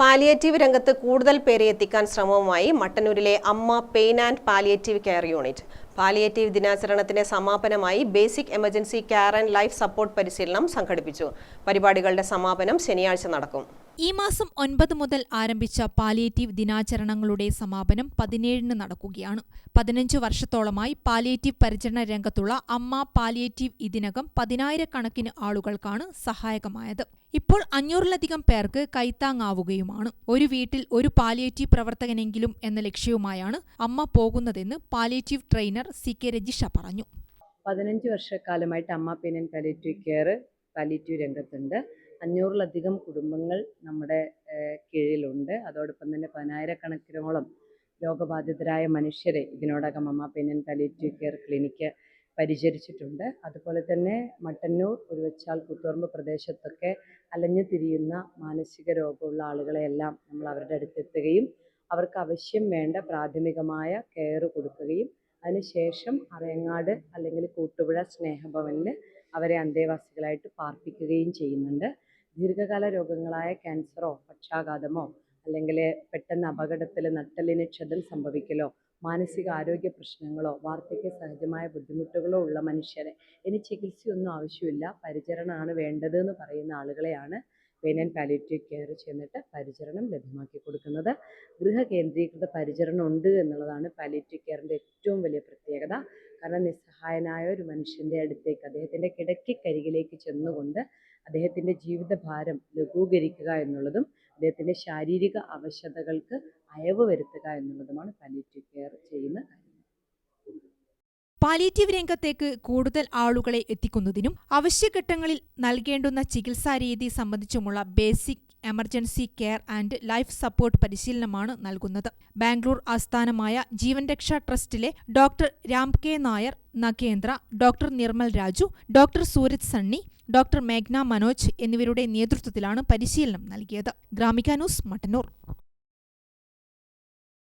Palliative രംഗത്ത് കൂടുതൽ പേരെ എത്തിക്കാൻ ശ്രമവുമായി മട്ടന്നൂരിലെ Amma pain and palliative care unit palliative ദിനാചരണത്തിന്റെ സമാപനമായി basic emergency care and life support പരിശീലനം സംഘടിപ്പിച്ചു. പരിപാടികളുടെ സമാപനം ശനിയാഴ്ച നടക്കും. ഈ മാസം ഒൻപത് മുതൽ ആരംഭിച്ച പാലിയേറ്റീവ് ദിനാചരണങ്ങളുടെ സമാപനം പതിനേഴിന് നടക്കുകയാണ്. പതിനഞ്ച് വർഷത്തോളമായി പാലിയേറ്റീവ് പരിചരണ രംഗത്തുള്ള അമ്മ പാലിയേറ്റീവ് ഇതിനകം പതിനായിരക്കണക്കിന് ആളുകൾക്കാണ് സഹായകമായത്. ഇപ്പോൾ അഞ്ഞൂറിലധികം പേർക്ക് കൈത്താങ്ങാവുകയുമാണ്. ഒരു വീട്ടിൽ ഒരു പാലിയേറ്റീവ് പ്രവർത്തകനെങ്കിലും എന്ന ലക്ഷ്യവുമായാണ് അമ്മ പോകുന്നതെന്ന് palliative trainer C K Rajisha പറഞ്ഞു. പതിനഞ്ച് വർഷക്കാലമായിട്ട് അമ്മ ആൻഡ് പാലിയേറ്റീവ് കെയർ പാലിയേറ്റീവ് രംഗത്തുണ്ട്. അഞ്ഞൂറിലധികം കുടുംബങ്ങൾ നമ്മുടെ കീഴിലുണ്ട്. അതോടൊപ്പം തന്നെ പതിനായിരക്കണക്കിനോളം രോഗബാധിതരായ മനുഷ്യരെ ഇതിനോടകം Amma pain palliative care clinic പരിചരിച്ചിട്ടുണ്ട്. അതുപോലെ തന്നെ മട്ടന്നൂർ ഉരുവച്ചാൽ കുത്തുറമ്പ് പ്രദേശത്തൊക്കെ അലഞ്ഞു തിരിയുന്ന മാനസിക രോഗമുള്ള ആളുകളെയെല്ലാം നമ്മൾ അവരുടെ അടുത്തെത്തുകയും അവർക്ക് ആവശ്യം വേണ്ട പ്രാഥമികമായ കെയർ കൊടുക്കുകയും അതിനുശേഷം അറയങ്ങാട് അല്ലെങ്കിൽ കൂട്ടുപുഴ സ്നേഹഭവനിൽ അവരെ അന്തേവാസികളായിട്ട് പാർപ്പിക്കുകയും ചെയ്യുന്നുണ്ട്. ദീർഘകാല രോഗങ്ങളായ ക്യാൻസറോ പക്ഷാഘാതമോ അല്ലെങ്കിൽ പെട്ടെന്ന് അപകടത്തിൽ നട്ടലിന് ക്ഷതം സംഭവിക്കലോ മാനസിക ആരോഗ്യ പ്രശ്നങ്ങളോ വാർദ്ധക്യ സഹജമായ ബുദ്ധിമുട്ടുകളോ ഉള്ള മനുഷ്യരെ ഇനി ചികിത്സയൊന്നും ആവശ്യമില്ല. പരിചരണമാണ് വേണ്ടത് എന്ന് പറയുന്ന ആളുകളെയാണ് പെയിൻ പാലിയേറ്റീവ് കെയർ ചെന്നിട്ട് പരിചരണം ലഭ്യമാക്കി കൊടുക്കുന്നത്. ഗൃഹ കേന്ദ്രീകൃത പരിചരണം ഉണ്ട് എന്നുള്ളതാണ് പാലിയേറ്റീവ് കെയറിന്റെ ഏറ്റവും വലിയ പ്രത്യേകത. കാരണം നിസ്സഹായനായ ഒരു മനുഷ്യന്റെ അടുത്തേക്ക് അദ്ദേഹത്തിന്റെ കിടക്കിക്കരികിലേക്ക് ചെന്നുകൊണ്ട് അദ്ദേഹത്തിന്റെ ജീവിതഭാരം ലഘൂകരിക്കുക എന്നുള്ളതും അദ്ദേഹത്തിന്റെ ശാരീരിക അവശതകൾക്ക് അയവ് വരുത്തുക എന്നുള്ളതുമാണ് പാലിയേറ്റീവ് കെയർ ചെയ്യുന്ന കാര്യം. പാലിയേറ്റീവ് രംഗത്തേക്ക് കൂടുതൽ ആളുകളെ എത്തിക്കുന്നതിനും അവശ്യഘട്ടങ്ങളിൽ നൽകേണ്ടുന്ന ചികിത്സാരീതി സംബന്ധിച്ചുമുള്ള basic emergency care and life support പരിശീലനമാണ് നൽകുന്നത്. ബാംഗ്ലൂർ ആസ്ഥാനമായ Jeevan Raksha ട്രസ്റ്റിലെ doctor Ram K Nair Nagendra doctor Nirmal Raju doctor Suraj Sunny doctor മേഘ്ന Manoj എന്നിവരുടെ നേതൃത്വത്തിലാണ് പരിശീലനം നൽകിയത്. ഗ്രാമിക ന്യൂസ് മട്ടന്നൂർ.